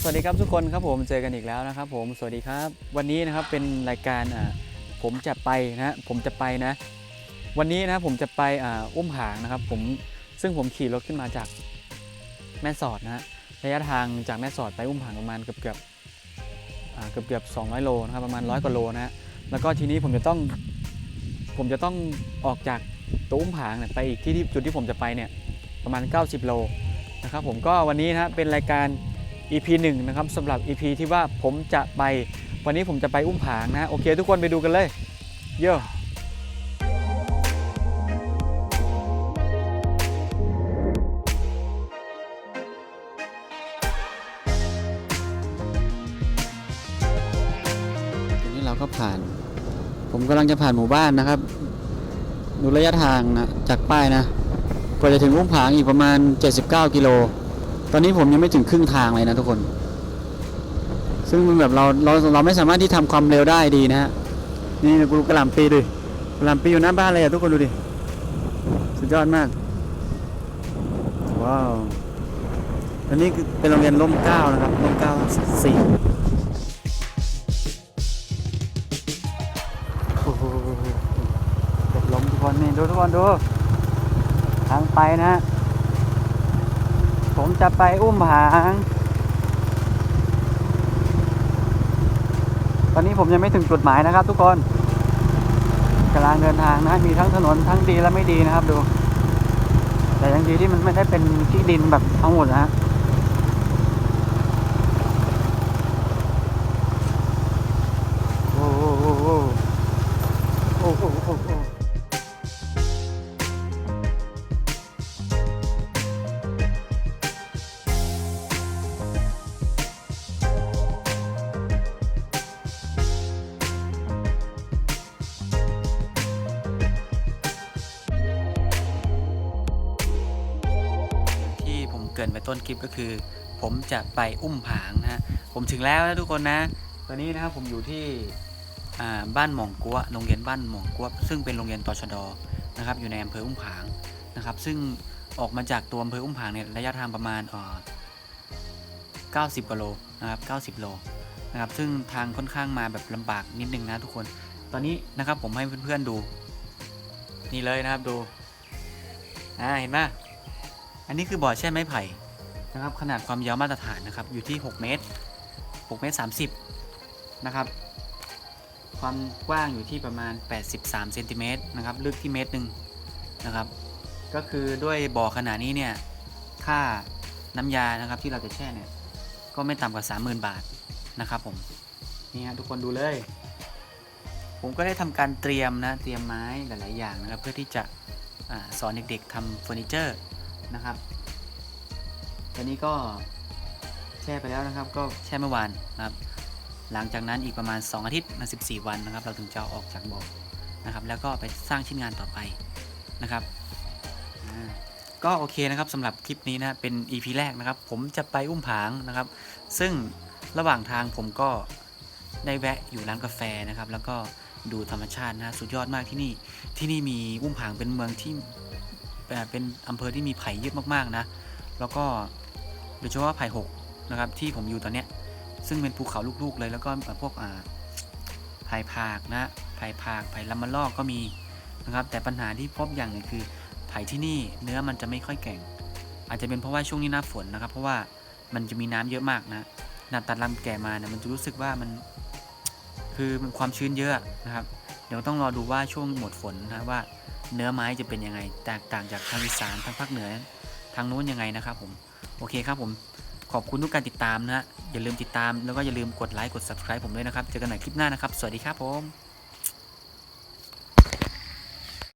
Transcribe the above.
สวัสดีครับทุกคนครับผมเจอกันอีกแล้วนะครับผมสวัสดีครับ วันนี้นะครับเป็นรายการอ่าผมจะไปนะผมจะไปนะ วันนี้นะผมจะไปอ่าอุ้มหางนะครับ ผมซึ่งผมขี่รถขึ้นมาจากแม่สอดนะฮะระยะทางจากแม่สอดไปอุ้มหางประมาณเกือบเกือบๆอ่าเกือบเกือบ200 โลนะครับประมาณร้อยกว่าโลนะฮะแล้วก็ทีนี้ผมจะต้องผมจะต้องออกจากตัวอุ้มหางเนี่ยไปอีกที่ที่จุดที่ผมจะไปเนี่ยประมาณ 90 โลนะครับผมก็วันนี้นะเป็นรายการ EP 1นะครับสำหรับ EP ที่ว่าผมจะไปวันนี้ผมจะไปอุ้มผางนะ โอเค ทุกคนไปดูกันเลย เยอะทีนี้เราก็ผ่าน ผมกำลังจะผ่านหมู่บ้านนะครับ ดูระยะทางนะจากป้ายนะกว่าจะถึงอุ้มผางอีกประมาณ 79 กิโล ตอนนี้ผมยังไม่ถึงครึ่งทางเลยนะทุกคน ซึ่งมันแบบเราเราเราไม่สามารถที่ทำความเร็วได้ดีนะฮะ นี่กูกระลำปีดิกระลำปีอยู่หน้าบ้านเลยอะทุกคนดูดิ สุดยอดมาก ว้าว อันนี้คือเป็นโรงเรียนร่มเก้านะครับ ร่มเก้าสี่โอ้โหเป็นลมทุกคนนี่ดูทุกคนดู ทางไปนะฮะ ผมจะไปอุ้มผางตอนนี้ผมยังไม่ถึงจุดหมายนะครับทุกคนกำลังเดินทางนะ มีทั้งถนนทั้งดีและไม่ดีนะครับดู แต่ยังดีที่มันไม่ได้เป็นที่ดินแบบทั้งหมดนะ เกินไปต้นคลิปก็คือ ผมจะไปอุ้มผางนะฮะผมถึงแล้วนะทุกคนนะ ตอนนี้นะครับผมอยู่ที่บ้านหม่องกัวโรงเรียนบ้านหม่องกัวซึ่งเป็นโรงเรียนตชดนะครับอยู่ในอำเภออุ้มผางนะครับซึ่งออกมาจากตัวอำเภออุ้มผางเนี่ยระยะทางประมาณเอ่อ90กิโลนะครับ90โลนะครับซึ่งทางค่อนข้างมาแบบลำบากนิดนึงนะทุกคน ตอนนี้นะครับผมให้เพื่อนๆดู นี่เลยนะครับดูอ่าเห็นไหม อันนี้คือบ่อแช่ไม้ไผ่นะครับ ขนาดความยาวมาตรฐานนะครับ อยู่ที่ 6 เมตร 6 เมตร 30 นะครับ ความกว้างอยู่ที่ประมาณ 83 เซนติเมตรนะครับ ลึกที่เมตรหนึ่งนะครับ ก็คือด้วยบ่อขนาดนี้เนี่ย ค่าน้ำยานะครับที่เราจะแช่เนี่ย ก็ไม่ต่ำกว่า 30,000 บาทนะครับผม นี่ฮะทุกคนดูเลย ผมก็ได้ทำการเตรียมนะ เตรียมไม้หลาย ๆ อย่างนะครับ เพื่อที่จะอสอนเด็ก ๆทำเฟอร์นิเจอร์ นะครับตอนนี้ก็แช่ไปแล้วนะครับ ก็แช่เมื่อวานนะครับ หลังจากนั้นอีกประมาณ 2 อาทิตย์นะ14 วันนะครับ เราถึงจะออกจากบ่อนะครับ แล้วก็ไปสร้างชิ้นงานต่อไปนะครับก็โอเคนะครับสำหรับคลิปนี้นะเป็น EP แรกนะครับ ผมจะไปอุ้มผางนะครับ ซึ่งระหว่างทางผมก็ได้แวะอยู่ร้านกาแฟนะครับ แล้วก็ดูธรรมชาตินะสุดยอดมากที่นี่ที่นี่มีอุ้มผางเป็นเมืองที่ เป็นอำเภอที่มีไผ่เยอะมากๆนะ แล้วก็โดยเฉพาะไผ่หกนะครับที่ผมอยู่ตอนเนี้ยซึ่งเป็นภูเขาลูกๆเลยแล้วก็พวกไผ่พากนะไผ่พากไผ่ลำมะลอกก็มีนะครับแต่ปัญหาที่พบอย่างหนึงคือไผ่ที่นี่เนื้อมันจะไม่ค่อยแข็งอาจจะเป็นเพราะว่าช่วงนี้หน้าฝนนะครับ เพราะว่ามันจะมีน้ำเยอะมากนะนาตัดลำแก่มาเนี่ยมันจะรู้สึกว่ามันคือมันความชื้นเยอะนะครับ เดี๋ยวต้องรอดูว่าช่วงหมดฝนนะว่า เนื้อไม้จะเป็นยังไงแตกต่างจากทางอีสานทางภาคเหนือทางนู้นยังไงนะครับผมโอเคครับผมขอบคุณทุกการติดตามนะฮะอย่าลืมติดตามแล้วก็อย่าลืมกดไลค์กด subscribe ผมด้วยนะครับเจอกันใหม่คลิปหน้านะครับ สวัสดีครับผม